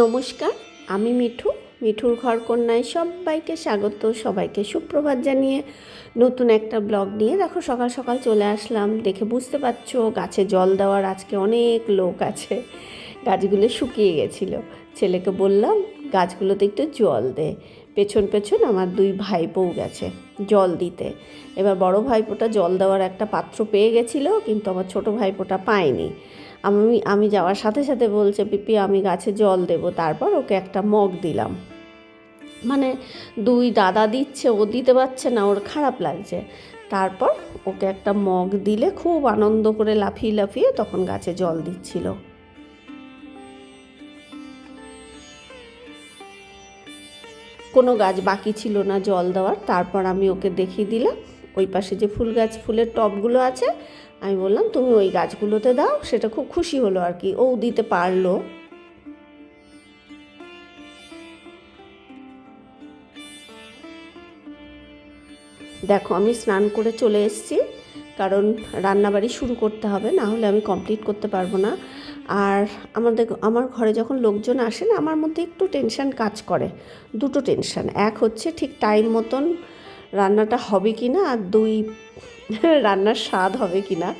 নমস্কার, আমি মিঠু। মিঠুর ঘর কন্যায় সবাইকে স্বাগত, সবাইকে সুপ্রভাত জানিয়ে নতুন একটা ব্লগ নিয়ে। দেখো, সকাল সকাল চলে আসলাম। দেখে বুঝতে পারছ, গাছে জল দেওয়ার আজকে অনেক লোক আছে। গাছগুলো শুকিয়ে গেছিল। ছেলেকে বললাম, গাছগুলোতে একটু জল দে। পেছন পেছন আমার দুই ভাই ভাইপোও গেছে জল দিতে। এবার বড় ভাইপোটা জল দেওয়ার একটা পাত্র পেয়ে গেছিল, কিন্তু আমার ছোট ভাইপোটা পায়নি। আমি আমি যাওয়ার সাথে সাথে বলছে, পিপি, আমি গাছে জল দেব। তারপর ওকে একটা মগ দিলাম। মানে দুই দাদা দিচ্ছে, ও দিতে পারছে না, ওর খারাপ লাগছে। তারপর ওকে একটা মগ দিলে খুব আনন্দ করে লাফিয়ে লাফিয়ে তখন গাছে জল দিচ্ছিল। কোনো গাছ বাকি ছিল না জল দেওয়ার। তারপর আমি ওকে দেখিয়ে দিলাম, ওই পাশে যে ফুল গাছ ফুলের টবগুলো আছে আমি বললাম, তুমি ওই গাছগুলোতে দাও। সেটা খুব খুশি হলো আর কি। ও দিতে পারল। দেখো, আমি স্নান করে চলে এসেছি। কারণ রান্নাবাড়ি শুরু করতে হবে, না হলে আমি কমপ্লিট করতে পারব না। আর আমাদের আমার ঘরে যখন লোকজন আসে না, আমার মধ্যে একটু টেনশন কাজ করে। দুটো টেনশন এক হচ্ছে ঠিক টাইম মতন রান্নাটা হবে কি না আর দুই রান্নার স্বাদ হবে কি না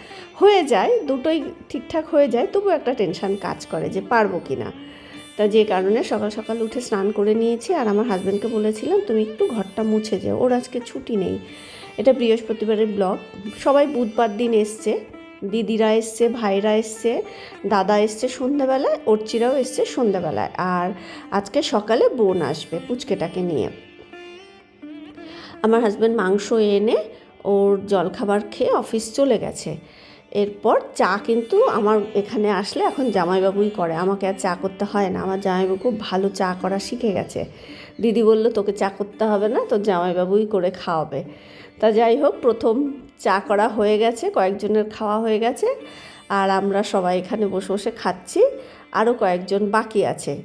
হয়ে যায়, দুটোই ঠিকঠাক হয়ে যায়, তবু একটা টেনশন কাজ করে যে পারব কি না তা যে কারণে সকাল সকাল উঠে স্নান করে নিয়েছি আর আমার হাজব্যান্ডকে বলেছিলাম, তুমি একটু ঘরটা মুছে যাও, ওর আজকে ছুটি নেই। এটা বৃহস্পতিবারের ব্লগ সবাই বুধবার দিন এসছে, দিদিরা এসছে, ভাইরা এসছে, দাদা এসছে সন্ধ্যাবেলায়, অর্চিরাও এসছে সন্ধ্যাবেলায়। আর আজকে সকালে বোন আসবে পুচকেটাকে নিয়ে। আমার হাজব্যান্ড মাংস এনে ওর জলখাবার খেয়ে অফিস চলে গেছে। এরপর চা কিন্তু আমার এখানে আসলে এখন জামাইবাবুই করে। আমাকে আর চা করতে হয় না। আমার জামাইবাবু খুব ভালো চা করা শিখে গেছে। দিদি বলল, তোকে চা করতে হবে না, তোর জামাইবাবুই করে খাওয়াবে। তা যাই হোক, প্রথম চা করা হয়ে গেছে, কয়েকজনের খাওয়া হয়ে গেছে। আর আমরা সবাই এখানে বসে বসে খাচ্ছি। আরও কয়েকজন বাকি আছে।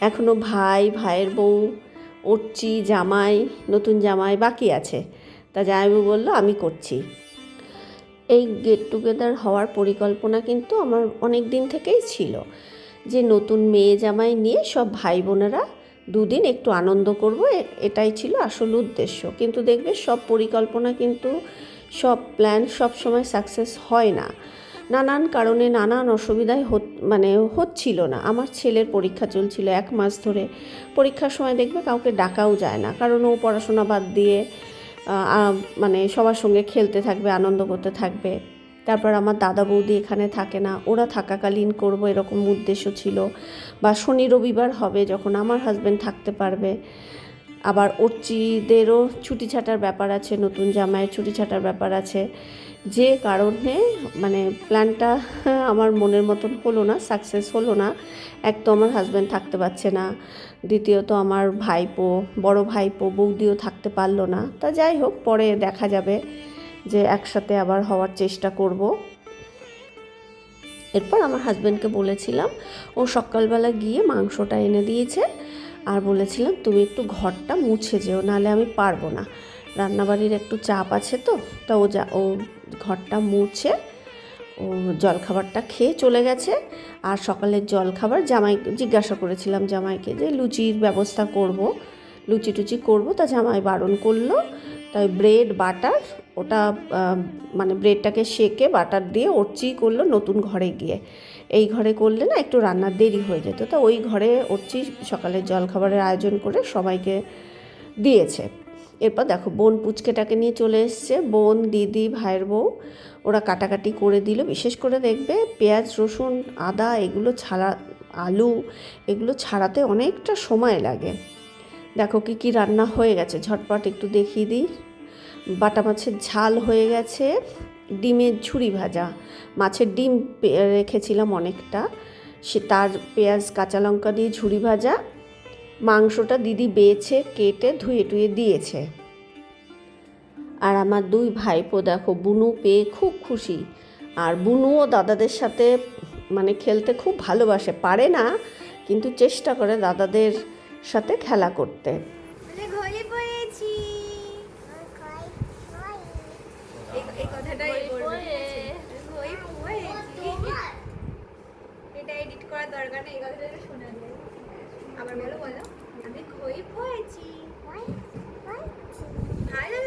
এখনও ভাই, ভাইয়ের বউ, উঠছি, জামাই, নতুন জামাই বাকি আছে। তা জামাইবাবু বলল, আমি করছি। এই গেট টুগেদার হওয়ার পরিকল্পনা কিন্তু আমার অনেক দিন থেকেই ছিল যে নতুন মেয়ে জামাই নিয়ে সব ভাই বোনেরা দুদিন একটু আনন্দ করব এটাই ছিল আসল উদ্দেশ্য। কিন্তু দেখবে সব পরিকল্পনা কিন্তু, সব প্ল্যান সব সময় সাকসেস হয় না। নানান কারণে নানান অসুবিধায় মানে হচ্ছিল না। আমার ছেলের পরীক্ষা চলছিল এক মাস ধরে। পরীক্ষার সময় দেখবে কাউকে ডাকাও যায় না। কারণ ও পড়াশোনা বাদ দিয়ে মানে সবার সঙ্গে খেলতে থাকবে, আনন্দ করতে থাকবে। তারপর আমার দাদা বৌদি এখানে থাকে না। ওরা থাকাকালীন করব এরকম উদ্দেশ্য ছিল। বা শনি রবিবার হবে যখন আমার হাজব্যান্ড থাকতে পারবে। আবার অর্চিদেরও ছুটি ছাটার ব্যাপার আছে, নতুন জামাইয়ের ছুটি ছাটার ব্যাপার আছে। যে কারণে মানে প্ল্যানটা আমার মনের মতন হলো না, সাকসেস হলো না। এক তো আমার হাজব্যান্ড থাকতে পারছে না, দ্বিতীয়ত আমার ভাইপো, বড় ভাইপো, বৌদিও থাকতে পারল না। তা যাই হোক, পরে দেখা যাবে যে একসাথে আবার হওয়ার চেষ্টা করব। এরপর আমার হাজব্যান্ডকে বলেছিলাম, ও সকালবেলা গিয়ে মাংসটা এনে দিয়েছে। আর বলেছিলাম, তুমি একটু ঘরটা মুছে যেও, নাহলে আমি পারব না। রান্নাবাড়ির একটু চাপ আছে তো, তা ও যা, ও ঘরটা মুছে, ও জলখাবারটা খেয়ে চলে গেছে। আর সকালের জলখাবার জামাই, জিজ্ঞাসা করেছিলাম জামাইকে যে, লুচির ব্যবস্থা করব, লুচি টুচি করব, তা জামাই বারণ করল। তাই ব্রেড, বাটার, ওটা মানে ব্রেডটাকে সেকে বাটার দিয়ে ওরচি করল নতুন ঘরে গিয়ে। এই ঘরে করলে না একটু রান্নার দেরি হয়ে যেত। তা ওই ঘরে ওরচি সকালে জলখাবারের আয়োজন করে সবাইকে দিয়েছে। এরপর দেখো বোন পুচকেটাকে নিয়ে চলে এসছে। বোন, দিদি, ভাইয়ের বউ, ওরা কাটাকাটি করে দিল। বিশেষ করে দেখবে পেঁয়াজ, রসুন, আদা এগুলো ছাড়া, আলু এগুলো ছাড়াতে অনেকটা সময় লাগে। দেখো কি কি রান্না হয়ে গেছে। ঝটপট একটু দেখিয়ে দিই। বাটা মাছের ঝাল হয়ে গেছে। ডিমের ঝুড়ি ভাজা। মাছের ডিম রেখেছিলাম অনেকটা। সে তার পেঁয়াজ, কাঁচা লঙ্কা দিয়ে ঝুড়ি ভাজা। মাংসটা দিদি বেছে, কেটে, ধুয়ে টুয়ে দিয়েছে। আর আমার দুই ভাইপো দেখো, বুনু পেয়ে খুব খুশি। আর বুনুও দাদাদের সাথে মানে খেলতে খুব ভালোবাসে। পারে না, কিন্তু চেষ্টা করে দাদাদের সাথে খেলা করতে। দোকানে আবার বলো বলো। আমি খই হয়েছি ভালো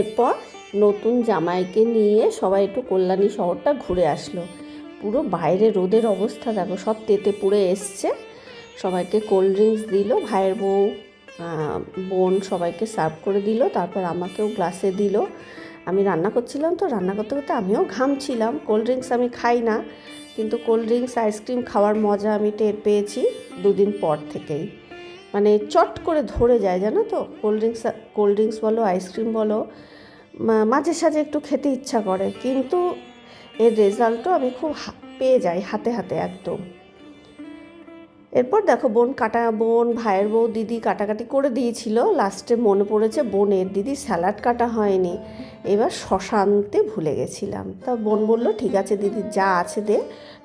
এরপর নতুন জামাইকে নিয়ে সবাই একটু কল্যাণী শহরটা ঘুরে আসলো। পুরো বাইরে রোদের অবস্থা দেখো, সব তেতে পুড়ে এসছে। সবাইকে কোল্ড ড্রিঙ্কস দিল, ভাইয়ের বউ বোন সবাইকে সার্ভ করে দিল, তারপর আমাকেও গ্লাসে দিল। আমি রান্না করছিলাম তো, রান্না করতে করতে আমিও ঘামছিলাম কোল্ড ড্রিঙ্কস আমি খাই না, কিন্তু কোল্ড ড্রিঙ্কস, আইসক্রিম খাওয়ার মজা আমি টের পেয়েছি দুদিন পর থেকেই। মানে চট করে ধরে যায়, জানো তো? কোল্ড ড্রিঙ্কস কোল্ড ড্রিঙ্কস বলো আইসক্রিম বলো মাঝে সাঝে একটু খেতে ইচ্ছা করে। কিন্তু এর রেজাল্টও আমি খুব পেয়ে যাই হাতে হাতে একদম। এরপর দেখো, বোন কাটা, বোন, ভাইয়ের বউ, দিদি কাটাকাটি করে দিয়েছিল। লাস্টে মনে পড়েছে বোনের দিদি স্যালাড কাটা হয়নি। এবার শশা আনতে ভুলে গেছিলাম। তা বোন বলল, ঠিক আছে দিদি, যা আছে দে।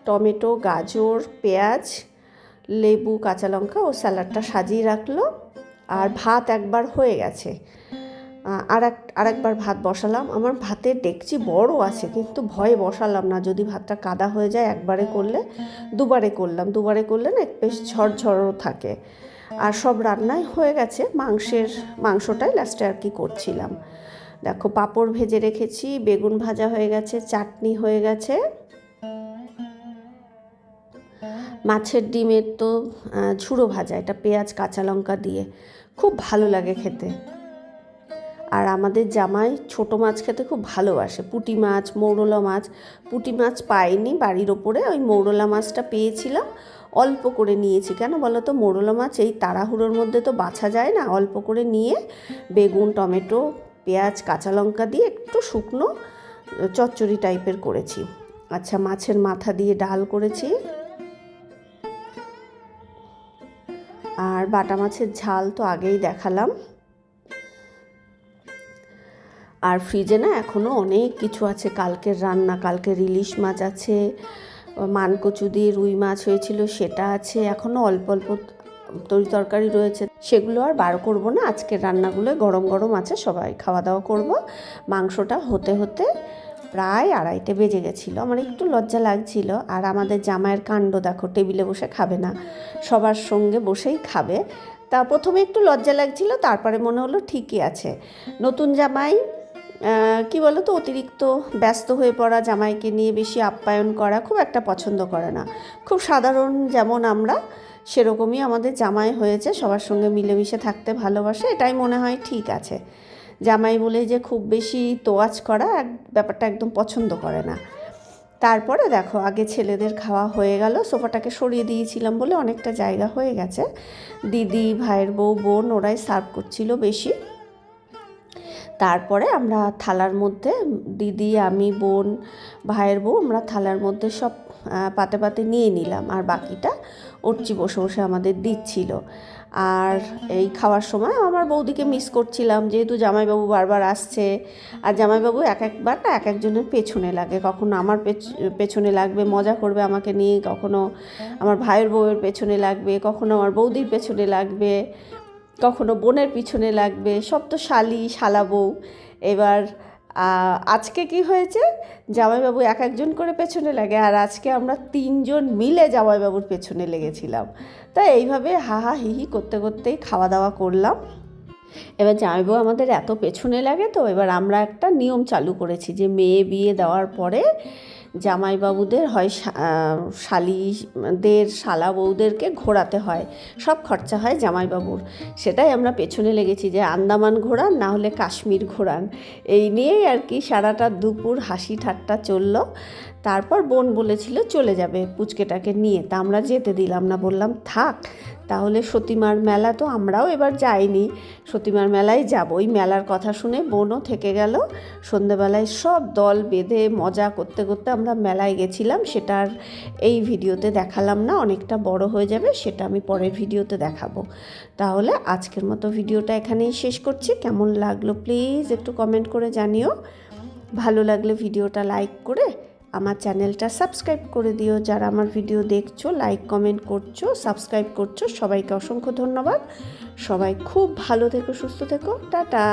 টমেটো, গাজর, পেঁয়াজ লেবু, কাঁচা লঙ্কা ও স্যালাডটা সাজিয়ে রাখল আর ভাত একবার হয়ে গেছে। আর এক আর একবার ভাত বসালাম। আমার ভাতের ডেকচি বড় আছে, কিন্তু ভয়ে বসালাম না। যদি ভাতটা কাদা হয়ে যায়, একবারে করলে, দুবারে করলাম। দুবারে করলে না বেশ ঝরঝরও থাকে। আর সব রান্নাই হয়ে গেছে। মাংসের, মাংসটাই লাস্টে আর কি করছিলাম। দেখো, পাঁপড় ভেজে রেখেছি, বেগুন ভাজা হয়ে গেছে, চাটনি হয়ে গেছে। মাছের ডিমের তো ঝুড়ো ভাজা, এটা পেঁয়াজ, কাঁচা লঙ্কা দিয়ে। খুব ভালো লাগে খেতে। আর আমাদের জামাই ছোট মাছ খেতে খুব ভালোবাসে। পুঁটি মাছ, মৌরলা মাছ। পুঁটি মাছ পাইনি বাড়ির ওপরে, ওই মৌরলা মাছটা পেয়েছিলাম। অল্প করে নিয়েছি। কেন বলো তো মৌরলা মাছ এই তাড়াহুড়োর মধ্যে তো বাছা যায় না। অল্প করে নিয়ে বেগুন, টমেটো, পেঁয়াজ, কাঁচা লঙ্কা দিয়ে একটু শুকনো, চচ্চড়ি টাইপের করেছি। আচ্ছা মাছের মাথা দিয়ে ডাল করেছি। আর বাটা মাছের ঝাল তো আগেই দেখালাম। আর ফ্রিজে না এখনও অনেক কিছু আছে। কালকের রান্না, কালকের ইলিশ মাছ আছে, মানকচু দিয়ে রুই মাছ হয়েছিল সেটা আছে। এখনও অল্প অল্প তরি তরকারি রয়েছে। সেগুলো আর বার করব না। আজকের রান্নাগুলো গরম গরম আছে, সবাই খাওয়া দাওয়া করব। মাংসটা হতে হতে প্রায় আড়াইটে বেজে গেছিল। আমার একটু লজ্জা লাগছিল। আর আমাদের জামাইয়ের কাণ্ড দেখো টেবিলে বসে খাবে না। সবার সঙ্গে বসেই খাবে। তা প্রথমে একটু লজ্জা লাগছিল তারপরে মনে হলো ঠিকই আছে। নতুন জামাই কি বলো তো অতিরিক্ত ব্যস্ত হয়ে পড়া জামাইকে নিয়ে বেশি আপ্যায়ন করা খুব একটা পছন্দ করে না। খুব সাধারণ যেমন আমরা সেরকমই আমাদের জামাই হয়েছে সবার সঙ্গে মিলেমিশে থাকতে ভালোবাসে এটাই মনে হয় ঠিক আছে। জামাই বলে যে খুব বেশি তোয়াজ করা এক, ব্যাপারটা একদম পছন্দ করে না। তারপরে দেখো, আগে ছেলেদের খাওয়া হয়ে গেল, সোফাটাকে সরিয়ে দিয়েছিলাম বলে অনেকটা জায়গা হয়ে গেছে। দিদি, ভাইয়ের বউ, বোন, ওরাই সার্ভ করছিল বেশি। তারপরে আমরা থালার মধ্যে, দিদি, আমি, বোন, ভাইয়ের বউ, আমরা থালার মধ্যে সব পাতে পাতে নিয়ে নিলাম। আর বাকিটা অর্চি বসে বসে আমাদের দিচ্ছিল। আর এই খাওয়ার সময় আমার বৌদিকে মিস করছিলাম, যেহেতু জামাইবাবু বারবার আসছে। আর জামাইবাবু এক একবার না এক একজনের পেছনে লাগে। কখনো আমার পেছ- পেছনে লাগবে, মজা করবে আমাকে নিয়ে। কখনো আমার ভাইয়ের বউয়ের পেছনে লাগবে, কখনো আমার বৌদির পেছনে লাগবে, কখনো বোনের পিছনে লাগবে। সব তো শালি, শালা বউ। এবার আজকে কি হয়েছে? জামাইবাবু এক একজন করে পেছনে লাগে আর আজকে আমরা তিনজন মিলে জামাইবাবুর পেছনে লেগেছিলাম। তাই এইভাবে হাহা হিহি করতে করতেই খাওয়া দাওয়া করলাম। এবার জামাইবাবু আমাদের এত পেছনে লাগে তো, এবার আমরা একটা নিয়ম চালু করেছি যে মেয়ে বিয়ে দেওয়ার পরে জামাইবাবুদের হয় শালিদের, শালা বউদেরকে ঘোরাতে হয়। সব খরচা হয় জামাইবাবুর। সেটাই আমরা পেছনে লেগেছি যে আন্দামান ঘোরান, না হলে কাশ্মীর ঘোরান। এই নিয়েই আর কি সারাটা দুপুর হাসি ঠাট্টা চলল। তারপর বোন বলেছিল চলে যাবে পুচকেটাকে নিয়ে। তা আমরা যেতে দিলাম না, বললাম, থাক, তাহলে সতীমার মেলা তো আমরাও এবার যাইনি। সতীমার মেলায় যাব। ওই মেলার কথা শুনে বোনও থেকে গেল। সন্ধেবেলায় সব দল বেঁধে মজা করতে করতে আমরা আমরা মেলায় গেছিলাম। সেটা আর এই ভিডিওতে দেখালাম না, অনেকটা বড় হয়ে যাবে, সেটা আমি পরের ভিডিওতে দেখাবো। তাহলে আজকের মতো ভিডিওটা এখানেই শেষ করছি। কেমন লাগল প্লিজ একটু কমেন্ট করে জানিও। ভালো লাগলে ভিডিওটা লাইক করে আমার চ্যানেলটা সাবস্ক্রাইব করে দিও। যারা আমার ভিডিও দেখছ লাইক কমেন্ট করছ সাবস্ক্রাইব করছ, সবাইকে অসংখ্য ধন্যবাদ। সবাই খুব ভালো থেকো, সুস্থ থেকো। টাটা।